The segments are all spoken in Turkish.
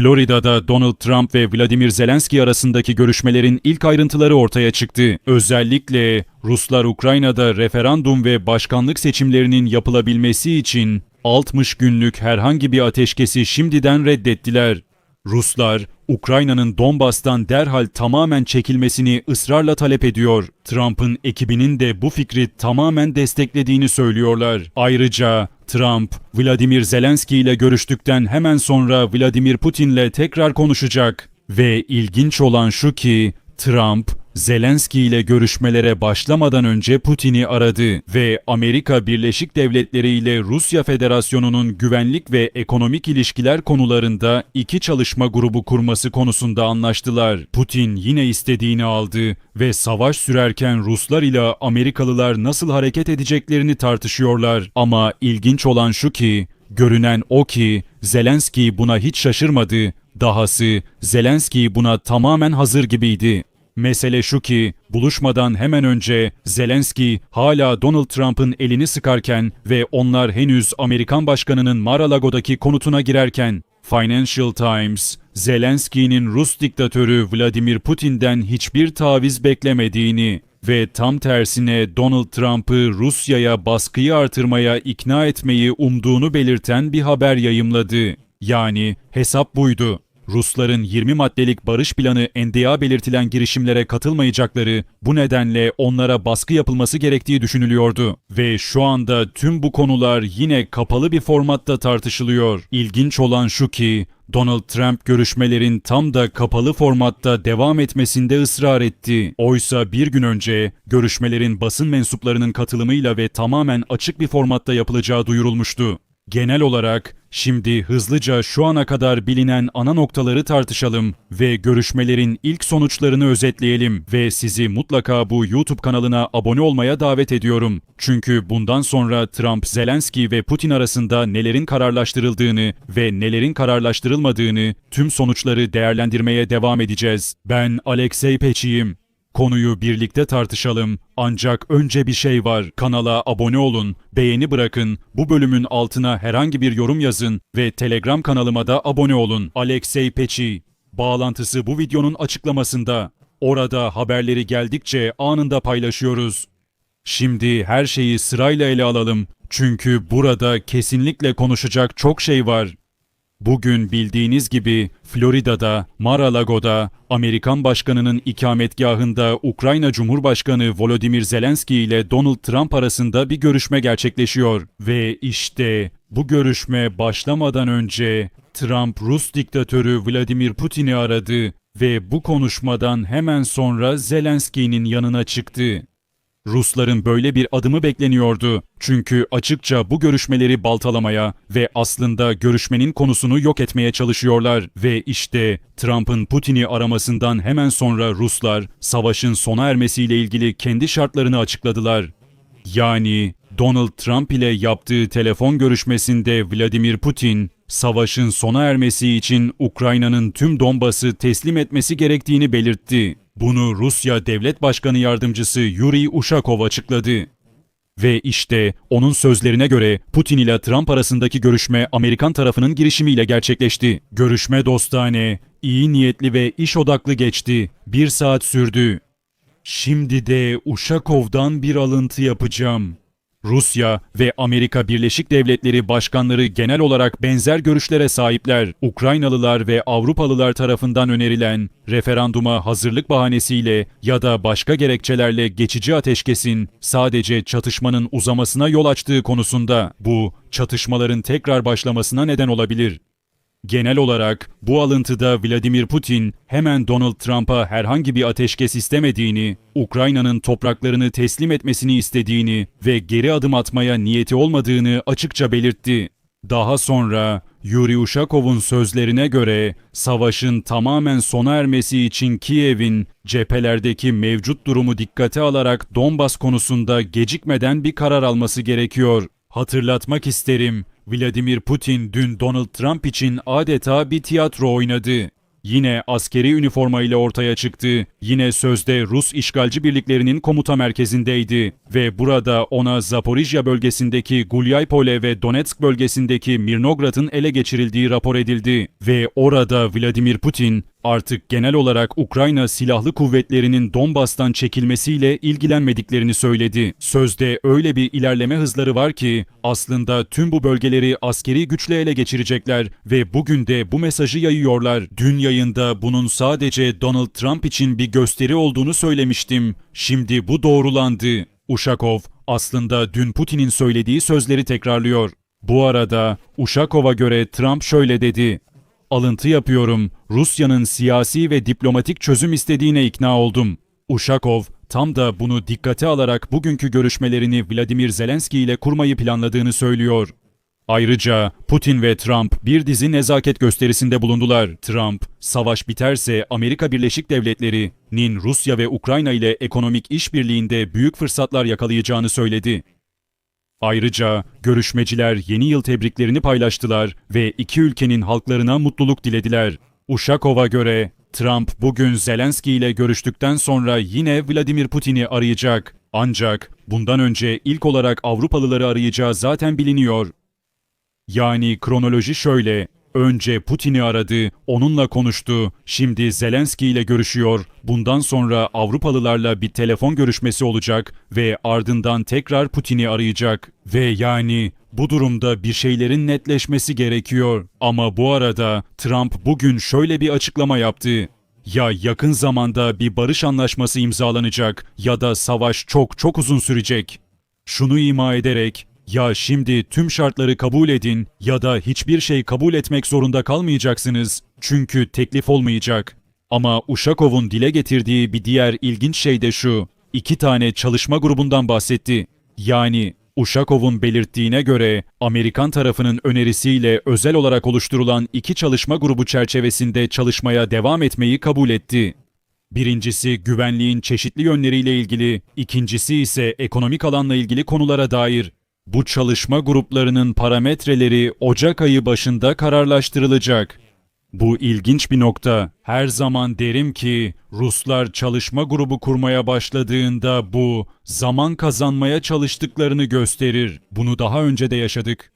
Florida'da Donald Trump ve Vladimir Zelenski arasındaki görüşmelerin ilk ayrıntıları ortaya çıktı. Özellikle Ruslar Ukrayna'da referandum ve başkanlık seçimlerinin yapılabilmesi için 60 günlük herhangi bir ateşkesi şimdiden reddettiler. Ruslar, Ukrayna'nın Donbas'tan derhal tamamen çekilmesini ısrarla talep ediyor. Trump'ın ekibinin de bu fikri tamamen desteklediğini söylüyorlar. Ayrıca Trump, Vladimir Zelenski ile görüştükten hemen sonra Vladimir Putin'le tekrar konuşacak. Ve ilginç olan şu ki Trump, Zelenski ile görüşmelere başlamadan önce Putin'i aradı ve Amerika Birleşik Devletleri ile Rusya Federasyonu'nun güvenlik ve ekonomik ilişkiler konularında iki çalışma grubu kurması konusunda anlaştılar. Putin yine istediğini aldı ve savaş sürerken Ruslar ile Amerikalılar nasıl hareket edeceklerini tartışıyorlar. Ama ilginç olan şu ki, görünen o ki Zelenski buna hiç şaşırmadı. Dahası Zelenski buna tamamen hazır gibiydi. Mesele şu ki buluşmadan hemen önce Zelenski hala Donald Trump'ın elini sıkarken ve onlar henüz Amerikan başkanının Mar-a-Lago'daki konutuna girerken Financial Times, Zelenski'nin Rus diktatörü Vladimir Putin'den hiçbir taviz beklemediğini ve tam tersine Donald Trump'ı Rusya'ya baskıyı artırmaya ikna etmeyi umduğunu belirten bir haber yayımladı. Yani hesap buydu. Rusların 20 maddelik barış planı NDA belirtilen girişimlere katılmayacakları, bu nedenle onlara baskı yapılması gerektiği düşünülüyordu. Ve şu anda tüm bu konular yine kapalı bir formatta tartışılıyor. İlginç olan şu ki, Donald Trump görüşmelerin tam da kapalı formatta devam etmesinde ısrar etti. Oysa bir gün önce görüşmelerin basın mensuplarının katılımıyla ve tamamen açık bir formatta yapılacağı duyurulmuştu. Genel olarak şimdi hızlıca şu ana kadar bilinen ana noktaları tartışalım ve görüşmelerin ilk sonuçlarını özetleyelim ve sizi mutlaka bu YouTube kanalına abone olmaya davet ediyorum. Çünkü bundan sonra Trump, Zelenski ve Putin arasında nelerin kararlaştırıldığını ve nelerin kararlaştırılmadığını tüm sonuçları değerlendirmeye devam edeceğiz. Ben Alexey Peçiyim. Konuyu birlikte tartışalım. Ancak önce bir şey var. Kanala abone olun, beğeni bırakın, bu bölümün altına herhangi bir yorum yazın ve Telegram kanalıma da abone olun. Alexey Peçi. Bağlantısı bu videonun açıklamasında. Orada haberleri geldikçe anında paylaşıyoruz. Şimdi her şeyi sırayla ele alalım. Çünkü burada kesinlikle konuşacak çok şey var. Bugün bildiğiniz gibi Florida'da, Mar-a-Lago'da Amerikan başkanının ikametgahında Ukrayna Cumhurbaşkanı Volodymyr Zelenski ile Donald Trump arasında bir görüşme gerçekleşiyor. Ve işte bu görüşme başlamadan önce Trump Rus diktatörü Vladimir Putin'i aradı ve bu konuşmadan hemen sonra Zelenski'nin yanına çıktı. Rusların böyle bir adımı bekleniyordu. Çünkü açıkça bu görüşmeleri baltalamaya ve aslında görüşmenin konusunu yok etmeye çalışıyorlar ve işte Trump'ın Putin'i aramasından hemen sonra Ruslar savaşın sona ermesiyle ilgili kendi şartlarını açıkladılar. Yani Donald Trump ile yaptığı telefon görüşmesinde Vladimir Putin, savaşın sona ermesi için Ukrayna'nın tüm Donbas'ı teslim etmesi gerektiğini belirtti. Bunu Rusya Devlet Başkanı Yardımcısı Yuri Ushakov açıkladı. Ve işte onun sözlerine göre Putin ile Trump arasındaki görüşme Amerikan tarafının girişimiyle gerçekleşti. Görüşme dostane, iyi niyetli ve iş odaklı geçti. Bir saat sürdü. Şimdi de Uşakov'dan bir alıntı yapacağım. Rusya ve Amerika Birleşik Devletleri başkanları genel olarak benzer görüşlere sahipler. Ukraynalılar ve Avrupalılar tarafından önerilen referanduma hazırlık bahanesiyle ya da başka gerekçelerle geçici ateşkesin sadece çatışmanın uzamasına yol açtığı konusunda bu çatışmaların tekrar başlamasına neden olabilir. Genel olarak bu alıntıda Vladimir Putin hemen Donald Trump'a herhangi bir ateşkes istemediğini, Ukrayna'nın topraklarını teslim etmesini istediğini ve geri adım atmaya niyeti olmadığını açıkça belirtti. Daha sonra Yuri Ushakov'un sözlerine göre savaşın tamamen sona ermesi için Kiev'in cephelerdeki mevcut durumu dikkate alarak Donbas konusunda gecikmeden bir karar alması gerekiyor. Hatırlatmak isterim, Vladimir Putin dün Donald Trump için adeta bir tiyatro oynadı. Yine askeri üniforma ile ortaya çıktı. Yine sözde Rus işgalci birliklerinin komuta merkezindeydi ve burada ona Zaporijya bölgesindeki Gulyaypole ve Donetsk bölgesindeki Mirnograd'ın ele geçirildiği rapor edildi ve orada Vladimir Putin artık genel olarak Ukrayna silahlı kuvvetlerinin Donbas'tan çekilmesiyle ilgilenmediklerini söyledi. Sözde öyle bir ilerleme hızları var ki aslında tüm bu bölgeleri askeri güçle ele geçirecekler ve bugün de bu mesajı yayıyorlar. Dün yayında bunun sadece Donald Trump için bir gösteri olduğunu söylemiştim. Şimdi bu doğrulandı. Uşakov aslında dün Putin'in söylediği sözleri tekrarlıyor. Bu arada Uşakov'a göre Trump şöyle dedi. Alıntı yapıyorum. Rusya'nın siyasi ve diplomatik çözüm istediğine ikna oldum. Uşakov tam da bunu dikkate alarak bugünkü görüşmelerini Vladimir Zelenski ile kurmayı planladığını söylüyor. Ayrıca Putin ve Trump bir dizi nezaket gösterisinde bulundular. Trump, savaş biterse Amerika Birleşik Devletleri'nin Rusya ve Ukrayna ile ekonomik işbirliğinde büyük fırsatlar yakalayacağını söyledi. Ayrıca görüşmeciler yeni yıl tebriklerini paylaştılar ve iki ülkenin halklarına mutluluk dilediler. Uşakov'a göre Trump bugün Zelenski ile görüştükten sonra yine Vladimir Putin'i arayacak. Ancak bundan önce ilk olarak Avrupalıları arayacağı zaten biliniyor. Yani kronoloji şöyle. Önce Putin'i aradı, onunla konuştu. Şimdi Zelenski ile görüşüyor. Bundan sonra Avrupalılarla bir telefon görüşmesi olacak ve ardından tekrar Putin'i arayacak. Ve yani bu durumda bir şeylerin netleşmesi gerekiyor. Ama bu arada Trump bugün şöyle bir açıklama yaptı. Ya yakın zamanda bir barış anlaşması imzalanacak ya da savaş çok çok uzun sürecek. Şunu ima ederek ya şimdi tüm şartları kabul edin ya da hiçbir şey kabul etmek zorunda kalmayacaksınız. Çünkü teklif olmayacak. Ama Uşakov'un dile getirdiği bir diğer ilginç şey de şu. İki tane çalışma grubundan bahsetti. Yani Uşakov'un belirttiğine göre Amerikan tarafının önerisiyle özel olarak oluşturulan iki çalışma grubu çerçevesinde çalışmaya devam etmeyi kabul etti. Birincisi güvenliğin çeşitli yönleriyle ilgili, ikincisi ise ekonomik alanla ilgili konulara dair. Bu çalışma gruplarının parametreleri Ocak ayı başında kararlaştırılacak. Bu ilginç bir nokta. Her zaman derim ki Ruslar çalışma grubu kurmaya başladığında bu zaman kazanmaya çalıştıklarını gösterir. Bunu daha önce de yaşadık.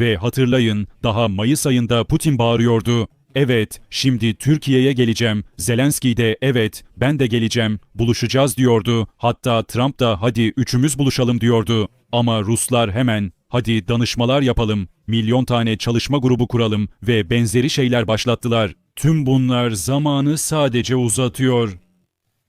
Ve hatırlayın daha Mayıs ayında Putin bağırıyordu. Evet, şimdi Türkiye'ye geleceğim. Zelenski de evet, ben de geleceğim. Buluşacağız diyordu. Hatta Trump da hadi üçümüz buluşalım diyordu. Ama Ruslar hemen hadi danışmalar yapalım, milyon tane çalışma grubu kuralım ve benzeri şeyler başlattılar. Tüm bunlar zamanı sadece uzatıyor.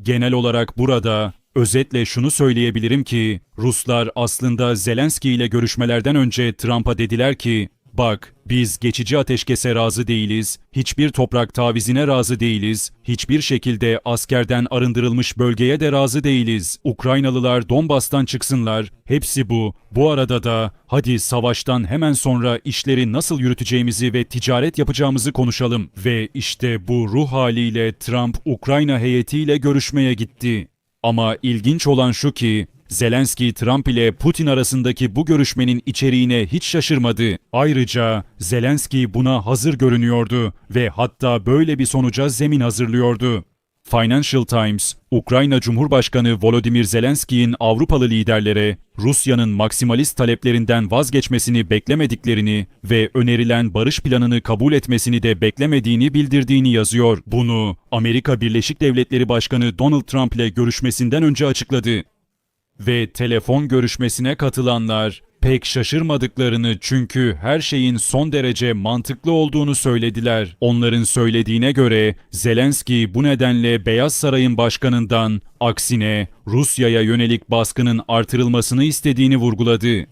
Genel olarak burada özetle şunu söyleyebilirim ki Ruslar aslında Zelenski ile görüşmelerden önce Trump'a dediler ki Bak, biz geçici ateşkese razı değiliz, hiçbir toprak tavizine razı değiliz, hiçbir şekilde askerden arındırılmış bölgeye de razı değiliz. Ukraynalılar Donbas'tan çıksınlar, hepsi bu. Bu arada da hadi savaştan hemen sonra işleri nasıl yürüteceğimizi ve ticaret yapacağımızı konuşalım. Ve işte bu ruh haliyle Trump Ukrayna heyetiyle görüşmeye gitti. Ama ilginç olan şu ki Zelenski, Trump ile Putin arasındaki bu görüşmenin içeriğine hiç şaşırmadı. Ayrıca Zelenski buna hazır görünüyordu ve hatta böyle bir sonuca zemin hazırlıyordu. Financial Times, Ukrayna Cumhurbaşkanı Volodymyr Zelenski'nin Avrupalı liderlere Rusya'nın maksimalist taleplerinden vazgeçmesini beklemediklerini ve önerilen barış planını kabul etmesini de beklemediğini bildirdiğini yazıyor. Bunu Amerika Birleşik Devletleri Başkanı Donald Trump ile görüşmesinden önce açıkladı ve telefon görüşmesine katılanlar pek şaşırmadıklarını çünkü her şeyin son derece mantıklı olduğunu söylediler. Onların söylediğine göre Zelenski bu nedenle Beyaz Saray'ın başkanından aksine Rusya'ya yönelik baskının artırılmasını istediğini vurguladı.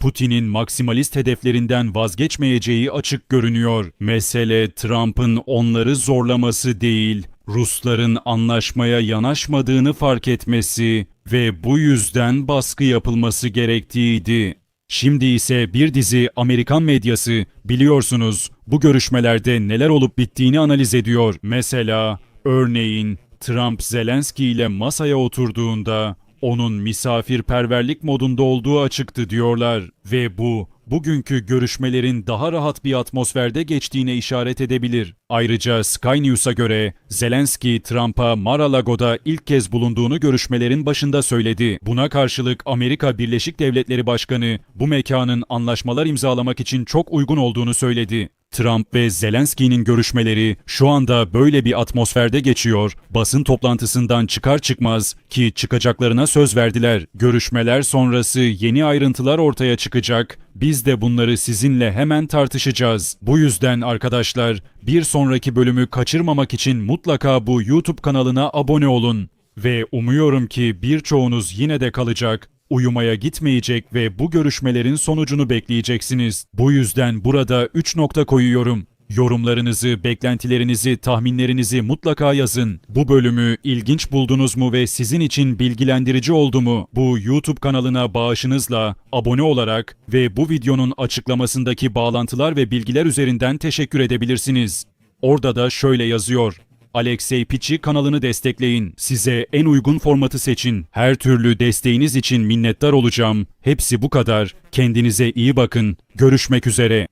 Putin'in maksimalist hedeflerinden vazgeçmeyeceği açık görünüyor. Mesele Trump'ın onları zorlaması değil, Rusların anlaşmaya yanaşmadığını fark etmesi ve bu yüzden baskı yapılması gerektiğiydi. Şimdi ise bir dizi Amerikan medyası biliyorsunuz bu görüşmelerde neler olup bittiğini analiz ediyor. Mesela örneğin Trump Zelenski ile masaya oturduğunda onun misafirperverlik modunda olduğu açıktı diyorlar ve bu bugünkü görüşmelerin daha rahat bir atmosferde geçtiğine işaret edebilir. Ayrıca Sky News'a göre Zelenski, Trump'a Mar-a-Lago'da ilk kez bulunduğunu görüşmelerin başında söyledi. Buna karşılık Amerika Birleşik Devletleri Başkanı bu mekanın anlaşmalar imzalamak için çok uygun olduğunu söyledi. Trump ve Zelenski'nin görüşmeleri şu anda böyle bir atmosferde geçiyor. Basın toplantısından çıkar çıkmaz ki çıkacaklarına söz verdiler. Görüşmeler sonrası yeni ayrıntılar ortaya çıkacak. Biz de bunları sizinle hemen tartışacağız. Bu yüzden arkadaşlar bir sonraki bölümü kaçırmamak için mutlaka bu YouTube kanalına abone olun. Ve umuyorum ki birçoğunuz yine de kalacak uyumaya gitmeyecek ve bu görüşmelerin sonucunu bekleyeceksiniz. Bu yüzden burada 3 nokta koyuyorum. Yorumlarınızı, beklentilerinizi, tahminlerinizi mutlaka yazın. Bu bölümü ilginç buldunuz mu ve sizin için bilgilendirici oldu mu? Bu YouTube kanalına bağışınızla, abone olarak ve bu videonun açıklamasındaki bağlantılar ve bilgiler üzerinden teşekkür edebilirsiniz. Orada da şöyle yazıyor. Alexey Piçi kanalını destekleyin. Size en uygun formatı seçin. Her türlü desteğiniz için minnettar olacağım. Hepsi bu kadar. Kendinize iyi bakın. Görüşmek üzere.